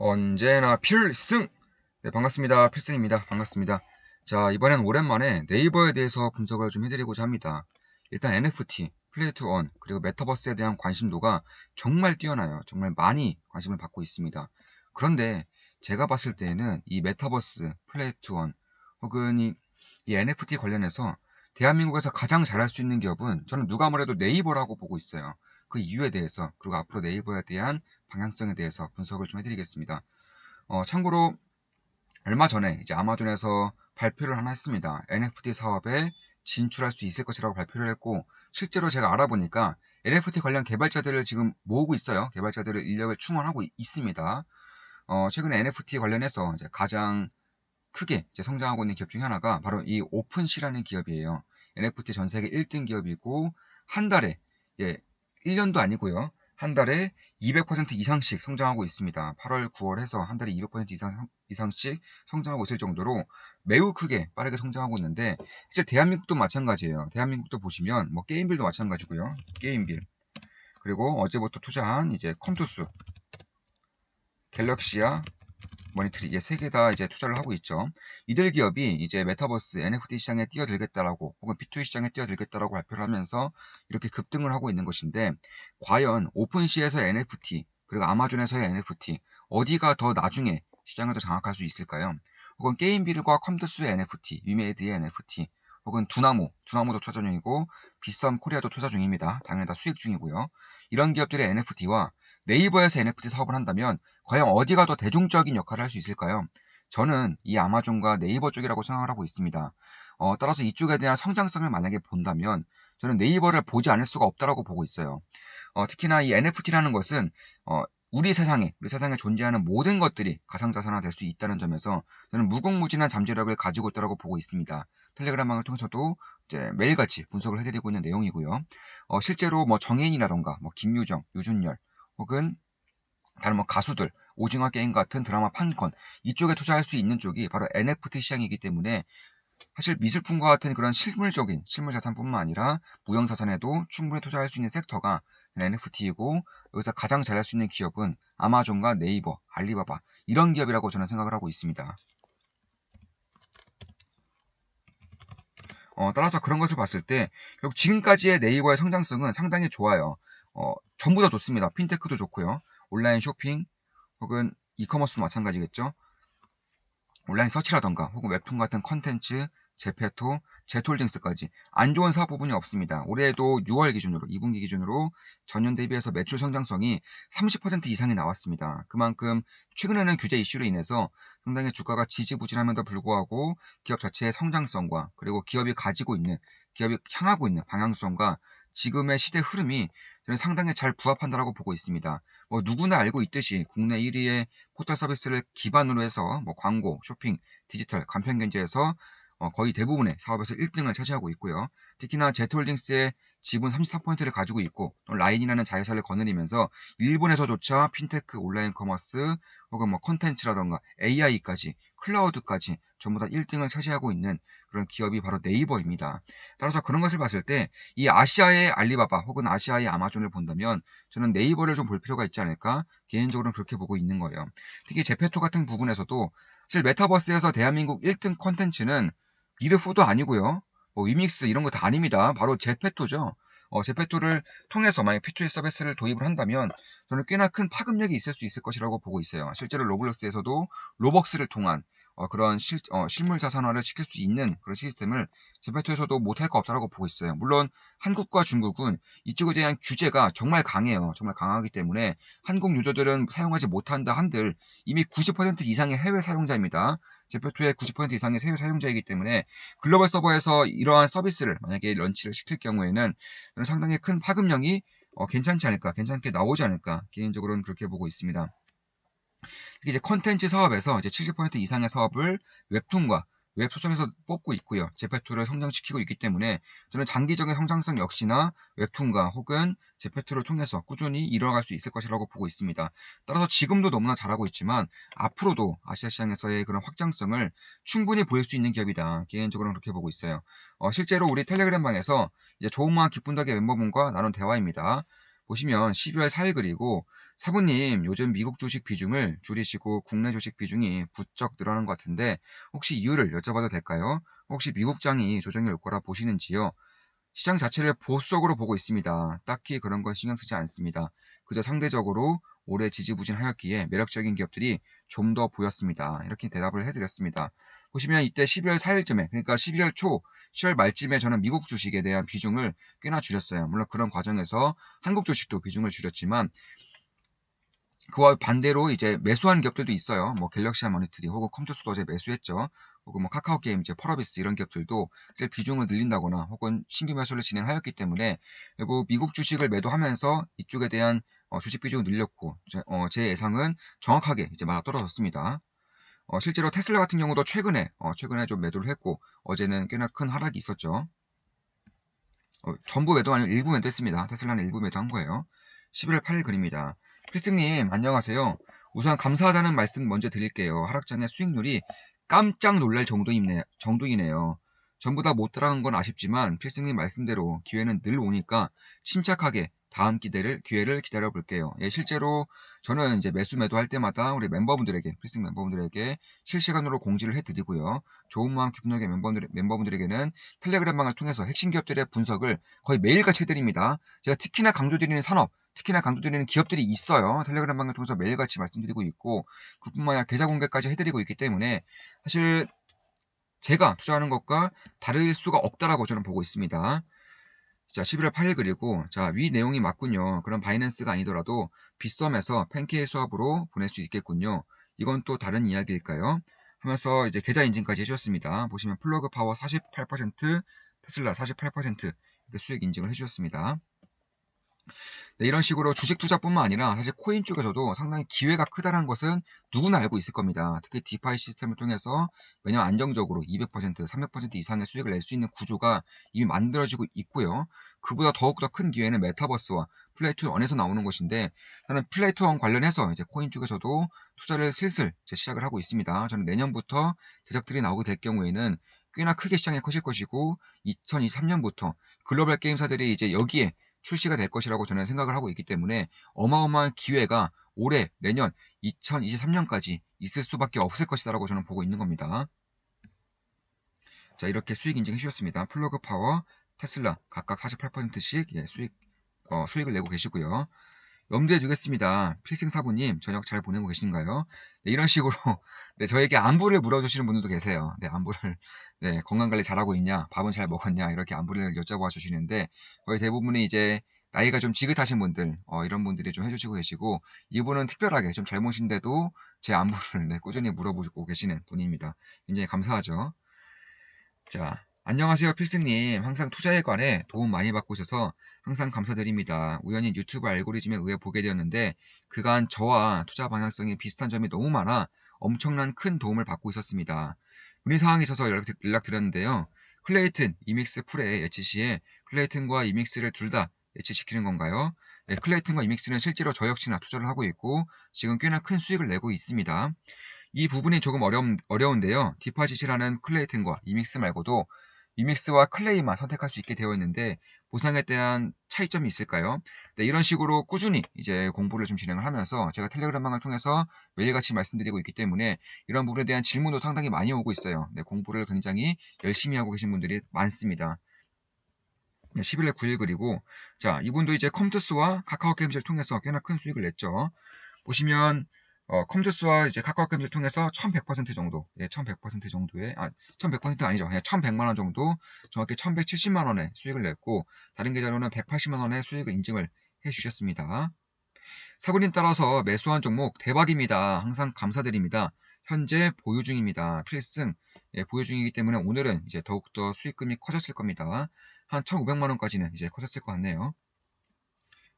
언제나 필승! 네, 반갑습니다. 필승입니다. 반갑습니다. 자, 이번엔 오랜만에 네이버에 대해서 분석을 좀 해드리고자 합니다. 일단 NFT, 플레이 투 원, 그리고 메타버스에 대한 관심도가 정말 뛰어나요. 정말 많이 관심을 받고 있습니다. 그런데 제가 봤을 때에는 이 메타버스, 플레이 투 원, 혹은 이, 이 NFT 관련해서 대한민국에서 가장 잘할 수 있는 기업은 저는 누가 뭐래도 네이버라고 보고 있어요. 그 이유에 대해서 그리고 앞으로 네이버에 대한 방향성에 대해서 분석을 좀 해드리겠습니다. 어, 참고로 얼마 전에 이제 아마존에서 발표를 하나 했습니다. NFT 사업에 진출할 수 있을 것이라고 발표를 했고 실제로 제가 알아보니까 NFT 관련 개발자들을 지금 모으고 있어요. 개발자들을 인력을 충원하고 있습니다. 어, 최근에 NFT 관련해서 가장 크게 성장하고 있는 기업 중에 하나가 바로 이 오픈시라는 기업이에요. NFT 전 세계 1등 기업이고 한 달에 예, 1년도 아니고요. 한 달에 200% 이상씩 성장하고 있습니다. 8월, 9월 해서 한 달에 200% 이상, 이상씩 성장하고 있을 정도로 매우 크게 빠르게 성장하고 있는데 실제 대한민국도 마찬가지예요. 대한민국도 보시면 뭐 게임빌도 마찬가지고요. 게임빌 그리고 어제부터 투자한 이제 컴투스 갤럭시아 머니트리 예, 세개 다 이제 투자를 하고 있죠. 이들 기업이 이제 메타버스 NFT 시장에 뛰어들겠다라고 혹은 B2B 시장에 뛰어들겠다라고 발표를 하면서 이렇게 급등을 하고 있는 것인데 과연 오픈시에서의 NFT 그리고 아마존에서의 NFT 어디가 더 나중에 시장을 더 장악할 수 있을까요? 혹은 게임빌과 컴퓨터스의 NFT, 위메이드의 NFT 혹은 두나무, 두나무도 투자 중이고 비썸 코리아도 투자 중입니다. 당연히 다 수익 중이고요. 이런 기업들의 NFT와 네이버에서 NFT 사업을 한다면 과연 어디가 더 대중적인 역할을 할 수 있을까요? 저는 이 아마존과 네이버 쪽이라고 생각을 하고 있습니다. 어, 따라서 이쪽에 대한 성장성을 만약에 본다면 저는 네이버를 보지 않을 수가 없다라고 보고 있어요. 어, 특히나 이 NFT라는 것은 어, 우리 세상에 우리 세상에 존재하는 모든 것들이 가상자산화 될 수 있다는 점에서 저는 무궁무진한 잠재력을 가지고 있다고 보고 있습니다. 텔레그램망을 통해서도 이제 매일같이 분석을 해드리고 있는 내용이고요. 어, 실제로 뭐 정혜인이라던가 뭐 김유정, 유준열 혹은 다른 뭐 가수들, 오징어 게임 같은 드라마 판권 이쪽에 투자할 수 있는 쪽이 바로 NFT 시장이기 때문에 사실 미술품과 같은 그런 실물적인 실물 자산뿐만 아니라 무형 자산에도 충분히 투자할 수 있는 섹터가 NFT이고 여기서 가장 잘할 수 있는 기업은 아마존과 네이버, 알리바바 이런 기업이라고 저는 생각을 하고 있습니다. 어, 따라서 그런 것을 봤을 때 지금까지의 네이버의 성장성은 상당히 좋아요. 어, 전부 다 좋습니다. 핀테크도 좋고요. 온라인 쇼핑 혹은 이커머스도 마찬가지겠죠. 온라인 서치라던가 혹은 웹툰 같은 컨텐츠, 제페토, 제톨딩스까지 안 좋은 사업 부분이 없습니다. 올해에도 6월 기준으로 2분기 기준으로 전년 대비해서 매출 성장성이 30% 이상이 나왔습니다. 그만큼 최근에는 규제 이슈로 인해서 상당히 주가가 지지부진함에도 불구하고 기업 자체의 성장성과 그리고 기업이 가지고 있는 기업이 향하고 있는 방향성과 지금의 시대 흐름이 저는 상당히 잘 부합한다라고 보고 있습니다. 뭐 누구나 알고 있듯이 국내 1위의 포털 서비스를 기반으로 해서 뭐 광고, 쇼핑, 디지털, 간편 견제에서 어, 거의 대부분의 사업에서 1등을 차지하고 있고요. 특히나 제트홀딩스의 지분 33%를 가지고 있고 또 라인이라는 자회사를 거느리면서 일본에서조차 핀테크, 온라인 커머스 혹은 뭐 컨텐츠라던가 AI까지 클라우드까지 전부 다 1등을 차지하고 있는 그런 기업이 바로 네이버입니다. 따라서 그런 것을 봤을 때 이 아시아의 알리바바 혹은 아시아의 아마존을 본다면 저는 네이버를 좀 볼 필요가 있지 않을까 개인적으로는 그렇게 보고 있는 거예요. 특히 제페토 같은 부분에서도 사실 메타버스에서 대한민국 1등 컨텐츠는 미르포도 아니고요. 뭐 위믹스 이런 거 다 아닙니다. 바로 제페토죠. 어, 제페토를 통해서 만약 P2E 서비스를 도입을 한다면 저는 꽤나 큰 파급력이 있을 수 있을 것이라고 보고 있어요. 실제로 로블록스에서도 로벅스를 통한 어, 그런 실, 어, 실물 자산화를 시킬 수 있는 그런 시스템을 제페토에서도 못할 거 없다라고 보고 있어요. 물론 한국과 중국은 이쪽에 대한 규제가 정말 강해요. 정말 강하기 때문에 한국 유저들은 사용하지 못한다 한들 이미 90% 이상의 해외 사용자입니다. 제페토의 90% 이상의 해외 사용자이기 때문에 글로벌 서버에서 이러한 서비스를 만약에 런치를 시킬 경우에는 상당히 큰 파급력이 어, 괜찮지 않을까, 괜찮게 나오지 않을까 개인적으로는 그렇게 보고 있습니다. 이제 컨텐츠 사업에서 이제 70% 이상의 사업을 웹툰과 웹소설에서 뽑고 있고요. 제페토를 성장시키고 있기 때문에 저는 장기적인 성장성 역시나 웹툰과 혹은 제페토를 통해서 꾸준히 이뤄갈 수 있을 것이라고 보고 있습니다. 따라서 지금도 너무나 잘하고 있지만 앞으로도 아시아 시장에서의 그런 확장성을 충분히 보일 수 있는 기업이다. 개인적으로는 그렇게 보고 있어요. 어, 실제로 우리 텔레그램 방에서 이제 조은마 기쁜 덕의 멤버분과 나눈 대화입니다. 보시면 12월 4일 그리고 사부님 요즘 미국 주식 비중을 줄이시고 국내 주식 비중이 부쩍 늘어난 것 같은데 혹시 이유를 여쭤봐도 될까요? 혹시 미국장이 조정이 올 거라 보시는지요? 시장 자체를 보수적으로 보고 있습니다. 딱히 그런 건 신경 쓰지 않습니다. 그저 상대적으로 올해 지지부진하였기에 매력적인 기업들이 좀 더 보였습니다. 이렇게 대답을 해드렸습니다. 보시면 이때 12월 4일쯤에 그러니까 12월 초 10월 말쯤에 저는 미국 주식에 대한 비중을 꽤나 줄였어요. 물론 그런 과정에서 한국 주식도 비중을 줄였지만 그와 반대로 이제 매수한 기업들도 있어요. 뭐 갤럭시아 모니터리 혹은 컴퓨터도 어제 매수했죠. 혹은 뭐 카카오 게임, 이제 펄어비스 이런 기업들도 이제 비중을 늘린다거나 혹은 신규 매수를 진행하였기 때문에 그리고 미국 주식을 매도하면서 이쪽에 대한 어, 주식 비중을 늘렸고 제, 어, 제 예상은 정확하게 이제 맞아 떨어졌습니다. 어, 실제로 테슬라 같은 경우도 최근에 어, 최근에 좀 매도를 했고 어제는 꽤나 큰 하락이 있었죠. 어, 전부 매도 아니고 일부 매도했습니다. 테슬라는 일부 매도한 거예요. 11월 8일 글입니다. 필승님 안녕하세요. 우선 감사하다는 말씀 먼저 드릴게요. 하락장의 수익률이 깜짝 놀랄 정도이네, 정도이네요. 전부 다 못 따라간 건 아쉽지만 필승님 말씀대로 기회는 늘 오니까 침착하게 다음 기대를 기회를 기다려 볼게요. 예, 실제로 저는 이제 매수 매도 할 때마다 우리 멤버분들에게 필승 멤버분들에게 실시간으로 공지를 해드리고요. 좋은 마음 기쁜 하게 멤버분들, 멤버분들에게는 텔레그램방을 통해서 핵심 기업들의 분석을 거의 매일같이 해드립니다. 제가 특히나 강조드리는 산업, 특히나 강조드리는 기업들이 있어요. 텔레그램방을 통해서 매일같이 말씀드리고 있고 그뿐만 아니라 계좌 공개까지 해드리고 있기 때문에 사실 제가 투자하는 것과 다를 수가 없다라고 저는 보고 있습니다. 자, 11월 8일 그리고 자, 위 내용이 맞군요. 그럼 바이낸스가 아니더라도 빗썸에서 팬케이 수업으로 보낼 수 있겠군요. 이건 또 다른 이야기일까요? 하면서 이제 계좌 인증까지 해주셨습니다. 보시면 플러그 파워 48%, 테슬라 48% 이렇게 수익 인증을 해주셨습니다. 네, 이런 식으로 주식 투자뿐만 아니라 사실 코인 쪽에서도 상당히 기회가 크다는 것은 누구나 알고 있을 겁니다. 특히 디파이 시스템을 통해서 매년 안정적으로 200%, 300% 이상의 수익을 낼 수 있는 구조가 이미 만들어지고 있고요. 그보다 더욱더 큰 기회는 메타버스와 플레이트 원에서 나오는 것인데 저는 플레이트 원 관련해서 이제 코인 쪽에서도 투자를 슬슬 시작을 하고 있습니다. 저는 내년부터 대적들이 나오게 될 경우에는 꽤나 크게 시장에 커질 것이고 2023년부터 글로벌 게임사들이 이제 여기에 출시가 될 것이라고 저는 생각을 하고 있기 때문에 어마어마한 기회가 올해, 내년, 2023년까지 있을 수밖에 없을 것이다라고 저는 보고 있는 겁니다. 자, 이렇게 수익 인증해 주셨습니다. 플러그 파워, 테슬라 각각 48%씩 예, 수익, 어, 수익을 내고 계시고요. 염두에 두겠습니다. 필승사부님 저녁 잘 보내고 계신가요? 네, 이런 식으로 네, 저에게 안부를 물어주시는 분들도 계세요. 네, 안부를 네, 건강관리 잘하고 있냐, 밥은 잘 먹었냐 이렇게 안부를 여쭤봐 주시는데 거의 대부분이 이제 나이가 좀 지긋하신 분들 어, 이런 분들이 좀 해주시고 계시고 이분은 특별하게 좀 잘못인데도 제 안부를 네, 꾸준히 물어보고 계시는 분입니다. 굉장히 감사하죠. 자, 안녕하세요 필승님. 항상 투자에 관해 도움 많이 받고 있어서 항상 감사드립니다. 우연히 유튜브 알고리즘에 의해 보게 되었는데 그간 저와 투자 방향성이 비슷한 점이 너무 많아 엄청난 큰 도움을 받고 있었습니다. 문의 사항이 있어서 연락, 연락드렸는데요. 클레이튼, 이믹스 풀의 시에 클레이튼과 이믹스를 둘 다 예치시키는 건가요? 네, 클레이튼과 이믹스는 실제로 저 역시나 투자를 하고 있고 지금 꽤나 큰 수익을 내고 있습니다. 이 부분이 조금 어려운, 어려운데요. 디파짓이라는 클레이튼과 이믹스 말고도 이믹스와 클레이만 선택할 수 있게 되어 있는데 보상에 대한 차이점이 있을까요? 네, 이런 식으로 꾸준히 이제 공부를 좀 진행을 하면서 제가 텔레그램방을 통해서 매일같이 말씀드리고 있기 때문에 이런 부분에 대한 질문도 상당히 많이 오고 있어요. 네, 공부를 굉장히 열심히 하고 계신 분들이 많습니다. 네, 11일 9일 그리고 자 이분도 이제 컴투스와 카카오 게임즈를 통해서 꽤나 큰 수익을 냈죠. 보시면 어, 컴퓨터스와 이제 카카오 게임즈를 통해서 1100% 정도, 예, 1100% 정도의, 아, 1100% 아니죠. 그냥 1100만원 정도, 정확히 1170만원의 수익을 냈고, 다른 계좌로는 180만원의 수익을 인증을 해 주셨습니다. 사부님 따라서 매수한 종목 대박입니다. 항상 감사드립니다. 현재 보유 중입니다. 필승, 예, 보유 중이기 때문에 오늘은 이제 더욱더 수익금이 커졌을 겁니다. 한 1500만원까지는 이제 커졌을 것 같네요.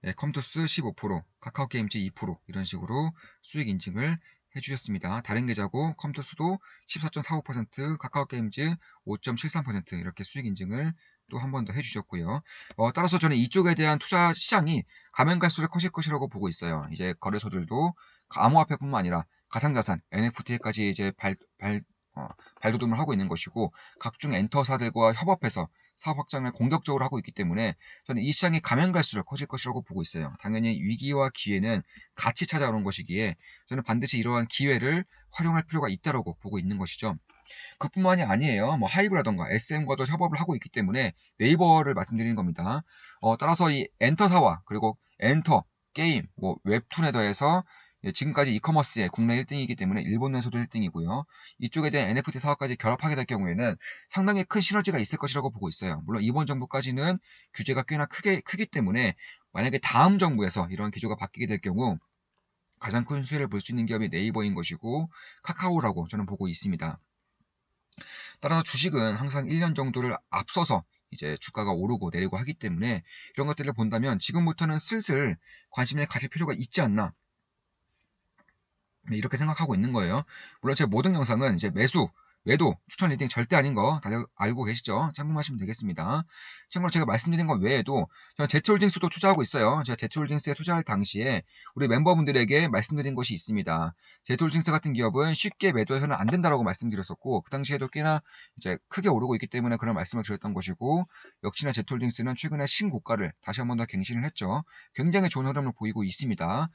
예, 컴투스 15%, 카카오게임즈 2% 이런 식으로 수익 인증을 해주셨습니다. 다른 계좌고 컴투스도 14.45%, 카카오게임즈 5.73% 이렇게 수익 인증을 또 한 번 더 해주셨고요. 어, 따라서 저는 이쪽에 대한 투자 시장이 가면 갈수록 커질 것이라고 보고 있어요. 이제 거래소들도 암호화폐뿐만 아니라 가상자산, NFT까지 이제 발, 발, 어, 발돋움을 하고 있는 것이고 각종 엔터사들과 협업해서 사업 확장을 공격적으로 하고 있기 때문에 저는 이 시장이 가면 갈수록 커질 것이라고 보고 있어요. 당연히 위기와 기회는 같이 찾아오는 것이기에 저는 반드시 이러한 기회를 활용할 필요가 있다고 보고 있는 것이죠. 그뿐만이 아니에요. 뭐 하이브라던가 SM과도 협업을 하고 있기 때문에 네이버를 말씀드리는 겁니다. 어, 따라서 이 엔터사와 그리고 엔터 게임, 뭐 웹툰에 더해서 예, 지금까지 이커머스의 국내 1등이기 때문에 일본에서도 1등이고요. 이쪽에 대한 NFT 사업까지 결합하게 될 경우에는 상당히 큰 시너지가 있을 것이라고 보고 있어요. 물론 이번 정부까지는 규제가 꽤나 크게 크기 때문에 만약에 다음 정부에서 이런 기조가 바뀌게 될 경우 가장 큰 수혜를 볼 수 있는 기업이 네이버인 것이고 카카오라고 저는 보고 있습니다. 따라서 주식은 항상 1년 정도를 앞서서 이제 주가가 오르고 내리고 하기 때문에 이런 것들을 본다면 지금부터는 슬슬 관심을 가질 필요가 있지 않나 네, 이렇게 생각하고 있는 거예요. 물론 제 모든 영상은 이제 매수, 매도, 추천 리딩 절대 아닌 거 다들 알고 계시죠? 참고하시면 되겠습니다. 참고로 제가 말씀드린 것 외에도 저는 제트홀딩스도 투자하고 있어요. 제가 제트홀딩스에 투자할 당시에 우리 멤버분들에게 말씀드린 것이 있습니다. 제트홀딩스 같은 기업은 쉽게 매도해서는 안 된다라고 말씀드렸었고 그 당시에도 꽤나 이제 크게 오르고 있기 때문에 그런 말씀을 드렸던 것이고 역시나 제트홀딩스는 최근에 신고가를 다시 한 번 더 갱신을 했죠. 굉장히 좋은 흐름을 보이고 있습니다.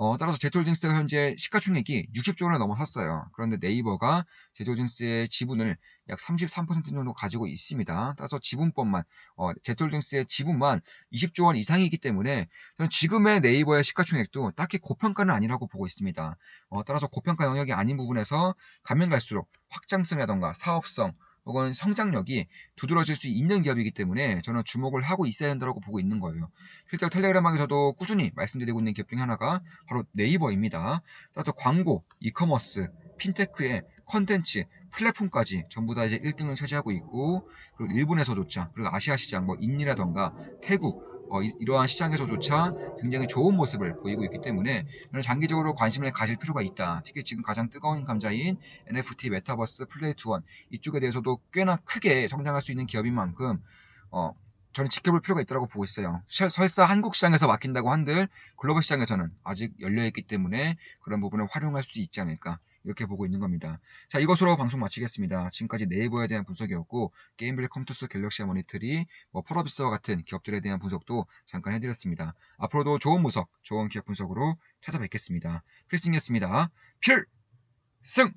어, 따라서 제트홀딩스가 현재 시가총액이 60조 원을 넘어섰어요. 그런데 네이버가 제트홀딩스의 지분을 약 33% 정도 가지고 있습니다. 따라서 지분법만 어, 제트홀딩스의 지분만 20조 원 이상이기 때문에 저는 지금의 네이버의 시가총액도 딱히 고평가는 아니라고 보고 있습니다. 어, 따라서 고평가 영역이 아닌 부분에서 가면 갈수록 확장성이라던가 사업성 혹은 성장력이 두드러질 수 있는 기업이기 때문에 저는 주목을 하고 있어야 된다고 보고 있는 거예요. 실제로 텔레그램에서도 꾸준히 말씀드리고 있는 기업 중에 하나가 바로 네이버입니다. 따라서 광고, 이커머스, 핀테크의 컨텐츠, 플랫폼까지 전부 다 이제 1등을 차지하고 있고 그리고 일본에서조차 그리고 아시아 시장 뭐 인니라던가 태국 어, 이, 러한 시장에서조차 굉장히 좋은 모습을 보이고 있기 때문에 장기적으로 관심을 가질 필요가 있다. 특히 지금 가장 뜨거운 감자인 NFT, 메타버스, 플레이 투원 이쪽에 대해서도 꽤나 크게 성장할 수 있는 기업인 만큼 어, 저는 지켜볼 필요가 있다고 보고 있어요. 설사 한국 시장에서 막힌다고 한들 글로벌 시장에서는 아직 열려있기 때문에 그런 부분을 활용할 수 있지 않을까 이렇게 보고 있는 겁니다. 자, 이것으로 방송 마치겠습니다. 지금까지 네이버에 대한 분석이었고 게임블랙 컴투스 갤럭시 모니터리, 뭐 펄어비스와 같은 기업들에 대한 분석도 잠깐 해드렸습니다. 앞으로도 좋은 분석, 좋은 기업 분석으로 찾아뵙겠습니다. 필승이었습니다. 필승!